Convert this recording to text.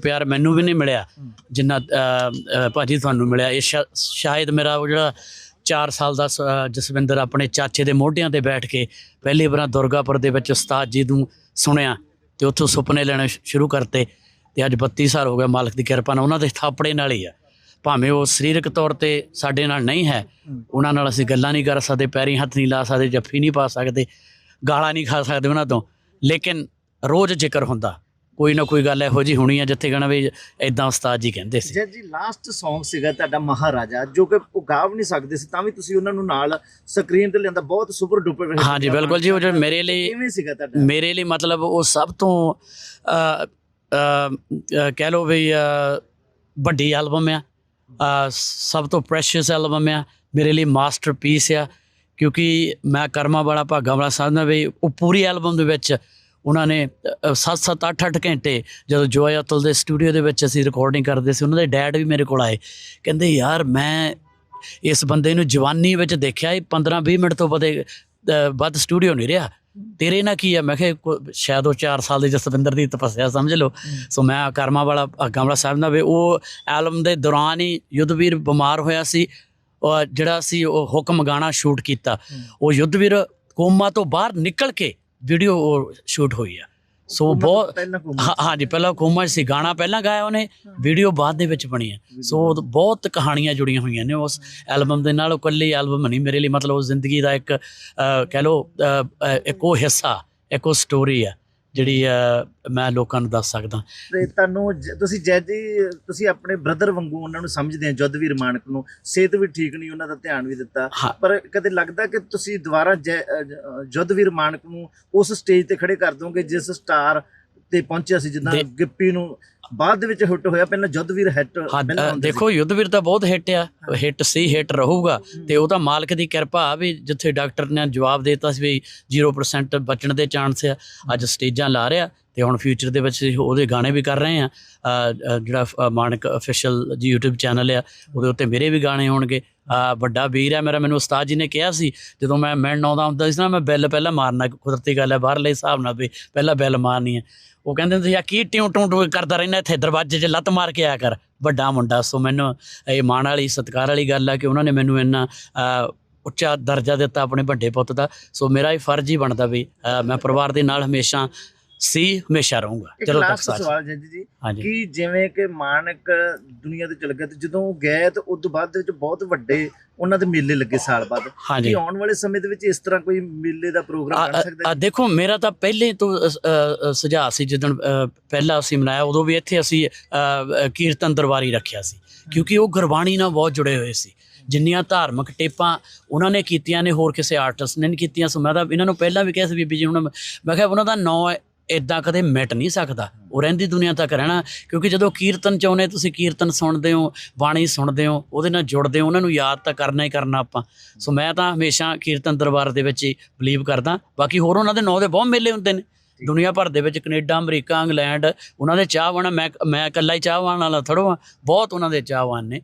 ਪਿਆਰ ਮੈਨੂੰ ਵੀ ਨਹੀਂ ਮਿਲਿਆ ਜਿੰਨਾ ਅ, ਅ, ਭਾਜੀ ਤੁਹਾਨੂੰ ਮਿਲਿਆ। ਇਹ ਸ਼ਾਇਦ ਮੇਰਾ ਉਹ ਜਿਹੜਾ 4 ਸਾਲ ਦਾ ਸ- ਜਸਵਿੰਦਰ ਆਪਣੇ ਚਾਚੇ ਦੇ ਮੋਢਿਆਂ ਤੇ ਬੈਠ ਕੇ ਪਹਿਲੀ ਵਾਰ ਦੁਰਗਾਪੁਰ ਦੇ ਵਿੱਚ ਉਸਤਾਦ ਜੀ ਨੂੰ ਸੁਣਿਆ ਤੇ ਉੱਥੋਂ ਸੁਪਨੇ ਲੈਣੇ ਸ਼ੁਰੂ ਕਰਤੇ ਤੇ ਅੱਜ 32 ਸਾਲ ਹੋ ਗਏ ਮਾਲਕ ਦੀ ਕਿਰਪਾ ਨਾਲ। ਉਹਨਾਂ ਦੇ ਥਾਪੜੇ ਨਾਲ ਹੀ ਆ। ਭਾਵੇਂ ਉਹ ਸਰੀਰਕ ਤੌਰ ਤੇ ਸਾਡੇ ਨਾਲ ਨਹੀਂ ਹੈ ਉਹਨਾਂ ਨਾਲ ਅਸੀਂ ਗੱਲਾਂ ਨਹੀਂ ਕਰ ਸਕਦੇ ਪੈਰੀ ਹੱਥ ਨਹੀਂ ਲਾ ਸਕਦੇ ਜੱਫੀ ਨਹੀਂ ਪਾ ਸਕਦੇ ਗਾਲਾਂ ਨਹੀਂ ਖਾ ਸਕਦੇ ਉਹਨਾਂ ਤੋਂ। ਲੇਕਿਨ ਰੋਜ਼ ਜ਼ਿਕਰ ਹੁੰਦਾ। ਕੋਈ ਨਾ ਕੋਈ ਗੱਲ ਇਹੋ ਜੀ ਹੋਣੀ ਆ ਜਿੱਥੇ ਕਹਣਾ ਵੀ ਇਦਾਂ ਉਸਤਾਦ ਜੀ ਕਹਿੰਦੇ ਸੀ। ਜਦ ਜੀ ਲਾਸਟ Song ਸੀਗਾ ਤੁਹਾਡਾ ਮਹਾਰਾਜਾ ਜੋ ਕਿ ਉਹ ਗਾ ਵੀ ਨਹੀਂ ਸਕਦੇ ਸੀ ਤਾਂ ਵੀ ਤੁਸੀਂ ਉਹਨਾਂ ਨੂੰ ਨਾਲ ਸਕਰੀਨ ਤੇ ਲਿਆਂਦਾ ਬਹੁਤ ਸੁਪਰ ਡੁਪਰ ਹਾਂਜੀ ਬਿਲਕੁਲ ਜੀ ਉਹ ਜੋ ਮੇਰੇ ਲਈ ਕਿਵੇਂ ਸੀਗਾ ਤੁਹਾਡਾ? ਮੇਰੇ ਲਈ ਮਤਲਬ ਉਹ ਸਭ ਤੋਂ ਅ, ਅ, ਅ, ਕਹਿ ਲਓ ਵੀ ਅ, ਵੱਡੀ ਐਲਬਮ ਆ। ਅ, ਸਭ ਤੋਂ ਪ੍ਰੈਸ਼ੀਅਸ ਐਲਬਮ ਆ। ਮੇਰੇ ਲਈ ਮਾਸਟਰਪੀਸ ਆ। ਕਿਉਂਕਿ ਮੈਂ ਕਰਮਾ ਵਾਲਾ ਭਾਗਾ ਵਾਲਾ ਸਾਹਿਬ ਵੀ ਉਹ ਪੂਰੀ ਐਲਬਮ ਦੇ ਵਿੱਚ ਉਹਨਾਂ ਨੇ 7-7 8-8 ਘੰਟੇ ਜਦੋਂ ਜੋਏ ਅਤੁਲ ਦੇ ਸਟੂਡੀਓ ਦੇ ਵਿੱਚ ਅਸੀਂ ਰਿਕਾਰਡਿੰਗ ਕਰਦੇ ਸੀ ਉਹਨਾਂ ਦੇ ਡੈਡ ਵੀ ਮੇਰੇ ਕੋਲ ਆਏ। ਕਹਿੰਦੇ ਯਾਰ ਮੈਂ ਇਸ ਬੰਦੇ ਨੂੰ ਜਵਾਨੀ ਵਿੱਚ ਦੇਖਿਆ ਇਹ 15-20 ਮਿੰਟ ਤੋਂ ਬਦੇ ਵੱਧ ਸਟੂਡੀਓ ਨਹੀਂ ਰਿਹਾ। ਤੇਰੇ ਨਾਲ ਕੀ ਆ? ਮੈਂ ਕਿਹਾ ਸ਼ਾਇਦ ਉਹ 4 ਸਾਲ ਦੇ ਜਸਵਿੰਦਰ ਦੀ ਤਪੱਸਿਆ ਸਮਝ ਲਓ। ਸੋ ਮੈਂ ਕਰਮਾ ਵਾਲਾ ਗਮਲਾ ਸਾਹਿਬ ਨਾਲ ਵੀ ਉਹ ਐਲਬਮ ਦੇ ਦੌਰਾਨ ਹੀ ਯੁੱਧਵੀਰ ਬਿਮਾਰ ਹੋਇਆ ਸੀ। ਜਿਹੜਾ ਸੀ ਉਹ ਹੁਕਮ ਗਾਣਾ ਸ਼ੂਟ ਕੀਤਾ। ਉਹ ਯੁੱਧਵੀਰ ਕੋਮਾ ਤੋਂ ਬਾਹਰ ਨਿਕਲ ਕੇ ਵੀਡੀਓ ਸ਼ੂਟ ਹੋਈ ਆ। ਸੋ ਬਹੁਤ ਹਾਂ ਹਾਂਜੀ ਪਹਿਲਾਂ ਕੋਮਾ 'ਚ ਸੀ। ਗਾਣਾ ਪਹਿਲਾਂ ਗਾਇਆ ਉਹਨੇ ਵੀਡੀਓ ਬਾਅਦ ਦੇ ਵਿੱਚ ਬਣੀ ਹੈ ਸੋ ਬਹੁਤ ਕਹਾਣੀਆਂ ਜੁੜੀਆਂ ਹੋਈਆਂ ਨੇ ਉਸ ਐਲਬਮ ਦੇ ਨਾਲ। ਉਹ ਇਕੱਲੀ ਐਲਬਮ ਨਹੀਂ ਮੇਰੇ ਲਈ ਮਤਲਬ ਉਹ ਜ਼ਿੰਦਗੀ ਦਾ ਇੱਕ ਅਹ, ਕਹਿ ਅਹ, ਇੱਕ ਉਹ ਹਿੱਸਾ ਇੱਕ ਉਹ ਸਟੋਰੀ ਆ। ਜਿਹੜੀ ਅਹ, ਮੈਂ ਲੋਕਾਂ ਨੂੰ ਦੱਸ ਸਕਦਾ। ਤੇ ਤੁਹਾਨੂੰ ਜ- ਤੁਸੀਂ ਜੈ ਜੀ ਤੁਸੀਂ ਆਪਣੇ ਬ੍ਰਦਰ ਵਾਂਗੂ ਉਹਨਾਂ ਨੂੰ ਸਮਝਦੇ ਆ ਜੁੱਧਵੀਰ ਮਾਨਕ ਨੂੰ। ਸਿਹਤ ਵੀ ਠੀਕ ਨਹੀਂ ਉਹਨਾਂ ਦਾ ਧਿਆਨ ਵੀ ਦਿੱਤਾ। ਹਾਂ। ਪਰ ਕਦੇ ਲੱਗਦਾ ਕਿ ਤੁਸੀਂ ਦੁਬਾਰਾ ਜੈ- ਅ, ਜ- ਅ, ਜੁੱਧਵੀਰ ਮਾਨਕ ਨੂੰ ਉਸ ਸਟੇਜ ਤੇ ਖੜੇ ਕਰ ਦੋਗੇ ਜਿਸ ਸਟਾਰ ਤੇ ਪਹੁੰਚਿਆ ਸੀ ਜਿੱਦਾਂ ਦੇ- ਗਿੱਪੀ ਨੂੰ ਬਾਅਦ ਦੇ ਵਿੱਚ ਹਿੱਟ ਹੋਇਆ ਪਹਿਲਾਂ ਜੁੱਧਵੀਰ ਹਿੱਟ ਦੇਖੋ ਯੁੱਧਵੀਰ ਤਾਂ ਬਹੁਤ ਹਿੱਟ ਆ ਹਿੱਟ ਸੀ ਹਿੱਟ ਰਹੂਗਾ ਤੇ ਉਹ ਤਾਂ ਮਾਲਕ ਦੀ ਕਿਰਪਾ ਆ ਵੀ ਜਿੱਥੇ ਡਾਕਟਰ ਨੇ ਜਵਾਬ ਦਿੱਤਾ ਸੀ ਵੀ 0% ਬਚਣ ਦੇ ਚਾਂਸ ਆ ਅੱਜ ਸਟੇਜਾਂ ਲਾ ਰਿਹਾ। ਤੇ ਹੁਣ ਫਿਊਚਰ ਦੇ ਵਿੱਚ ਉਹਦੇ ਗਾਣੇ ਵੀ ਕਰ ਰਹੇ ਆ ਜਿਹੜਾ ਅ, Manak official ji YouTube channel ਆ ਉਹਦੇ ਉੱਤੇ ਮੇਰੇ ਵੀ ਗਾਣੇ ਹੋਣਗੇ। ਵੱਡਾ ਵੀਰ ਆ ਮੇਰਾ ਮੈਨੂੰ ਉਸਤਾਦ ਜੀ ਨੇ ਕਿਹਾ ਸੀ ਜਦੋਂ ਮੈਂ ਮਿਲਣ ਆਉਂਦਾ ਹੁੰਦਾ ਸੀ ਨਾ ਮੈਂ ਬੈਲ ਪਹਿਲਾਂ ਮਾਰਨਾ ਕੁਦਰਤੀ ਗੱਲ ਹੈ ਬਾਹਰਲੇ ਹਿਸਾਬ ਨਾਲ ਵੀ ਪਹਿਲਾਂ ਬੈਲ ਮਾਰਨੀ ਹੈ ਉਹ ਕਹਿੰਦੇ ਹੁੰਦੇ ਸੀ ਆ ਕੀ ਟਿਉ ਟੁੰ ਟੁੰ ਕਰਦਾ ਰਹਿਣਾ ਇੱਥੇ ਦਰਵਾਜ਼ੇ 'ਚ ਲੱਤ ਮਾਰ ਕੇ ਆਇਆ ਕਰ। ਵੱਡਾ ਮੁੰਡਾ ਸੋ ਮੈਨੂੰ ਇਹ ਮਾਣ ਵਾਲੀ ਸਤਿਕਾਰ ਵਾਲੀ ਗੱਲ ਆ ਕਿ ਉਹਨਾਂ ਨੇ ਮੈਨੂੰ ਇੰਨਾ ਉੱਚਾ ਦਰਜਾ ਦਿੱਤਾ ਆਪਣੇ ਵੱਡੇ ਪੁੱਤ ਦਾ। ਸੋ ਮੇਰਾ ਇਹ ਫਰਜ਼ ਹੀ ਬਣਦਾ ਵੀ ਮੈਂ ਪਰਿਵਾਰ ਦੇ ਨਾਲ ਹਮੇਸ਼ਾ ਸੀ ਹਮੇਸ਼ਾ ਰਹੂੰਗਾ। ਚਲੋ ਤੱਕ ਸਾਥ ਸਵਾਲ ਜੰਜੀ ਜੀ ਹਾਂਜੀ। ਕਿ ਜਿਵੇਂ ਕਿ ਮਾਨਕ ਦੁਨੀਆ ਤੇ ਚਲ ਗਿਆ ਤੇ ਜਦੋਂ ਉਹ ਗਏ ਤੇ ਉਸ ਤੋਂ ਬਾਅਦ ਦੇ ਵਿੱਚ ਬਹੁਤ ਵੱਡੇ ਉਹਨਾਂ ਦੇ ਮੇਲੇ ਲੱਗੇ ਸਾਲ ਬਾਅਦ। ਹਾਂਜੀ। ਕੀ ਆਉਣ ਵਾਲੇ ਸਮੇਂ ਦੇ ਵਿੱਚ ਇਸ ਤਰ੍ਹਾਂ ਕੋਈ ਮੇਲੇ ਦਾ ਪ੍ਰੋਗਰਾਮ ਬਣ ਸਕਦਾ ਆ ਹੈ ਦੇਖੋ ਮੇਰਾ ਤਾਂ ਪਹਿਲੇ ਤੋਂ ਅ, ਅ, ਸੁਝਾਅ ਸੀ ਜਦੋਂ ਪਹਿਲਾ ਅਸੀਂ ਮਨਾਇਆ ਉਦੋਂ ਵੀ ਇੱਥੇ ਅਸੀਂ ਅ, ਅ, ਕੀਰਤਨ ਦਰਬਾਰੀ ਰੱਖਿਆ ਸੀ। ਕਿਉਂਕਿ ਉਹ ਗੁਰਬਾਣੀ ਨਾਲ ਬਹੁਤ ਜੁੜੇ ਹੋਏ ਸੀ। ਜਿੰਨੀਆਂ ਧਾਰਮਿਕ ਟੇਪਾਂ ਉਹਨਾਂ ਨੇ ਕੀਤੀਆਂ ਨੇ ਹੋਰ ਕਿਸੇ ਆਰਟਿਸਟ ਨੇ ਨਹੀਂ ਕੀਤੀਆਂ ਸੋ ਮੈਂ ਤਾਂ ਇਹਨਾਂ ਨੂੰ ਪਹਿਲਾਂ ਵੀ ਕਿਹਾ ਸੀ ਬੀਬੀ ਜੀ ਹੁਣ ਮੈਂ ਕਿਹਾ ਉਹਨਾਂ ਦਾ ਨਾਂ ਇਦਾਂ ਕਦੇ ਮਿਟ ਨਹੀਂ ਸਕਦਾ। ਉਹ ਰਹਿੰਦੀ ਦੁਨੀਆ ਤੱਕ ਰਹਿਣਾ ਕਿਉਂਕਿ ਜਦੋਂ ਕੀਰਤਨ ਚਾਹੁੰਦੇ ਤੁਸੀਂ ਕੀਰਤਨ ਸੁਣਦੇ ਹੋ ਬਾਣੀ ਸੁਣਦੇ ਹੋ ਉਹਦੇ ਨਾਲ ਜੁੜਦੇ ਹੋ ਉਹਨਾਂ ਨੂੰ ਯਾਦ ਤਾਂ ਕਰਨਾ ਹੀ ਕਰਨਾ ਆਪਾਂ। ਸੋ ਮੈਂ ਤਾਂ ਹਮੇਸ਼ਾ ਕੀਰਤਨ ਦਰਬਾਰ ਦੇ ਵਿੱਚ ਹੀ ਬਲੀਵ ਕਰਦਾ। ਬਾਕੀ ਹੋਰ ਉਹਨਾਂ ਦੇ ਨਾਂ ਦੇ ਬਹੁਤ ਮੇਲੇ ਹੁੰਦੇ ਨੇ। ਦੁਨੀਆ ਭਰ ਦੇ ਵਿੱਚ ਕੈਨੇਡਾ ਅਮਰੀਕਾ ਇੰਗਲੈਂਡ ਉਹਨਾਂ ਦੇ ਚਾਹਵਾਨ ਮੈਂ ਮੈਂ ਇਕੱਲਾ ਹੀ ਚਾਹਵਾਨ ਵਾਲਾ ਥੜੋ ਆ ਬਹੁਤ ਉਹਨਾਂ ਦੇ ਚਾਹਵਾਨ ਨੇ।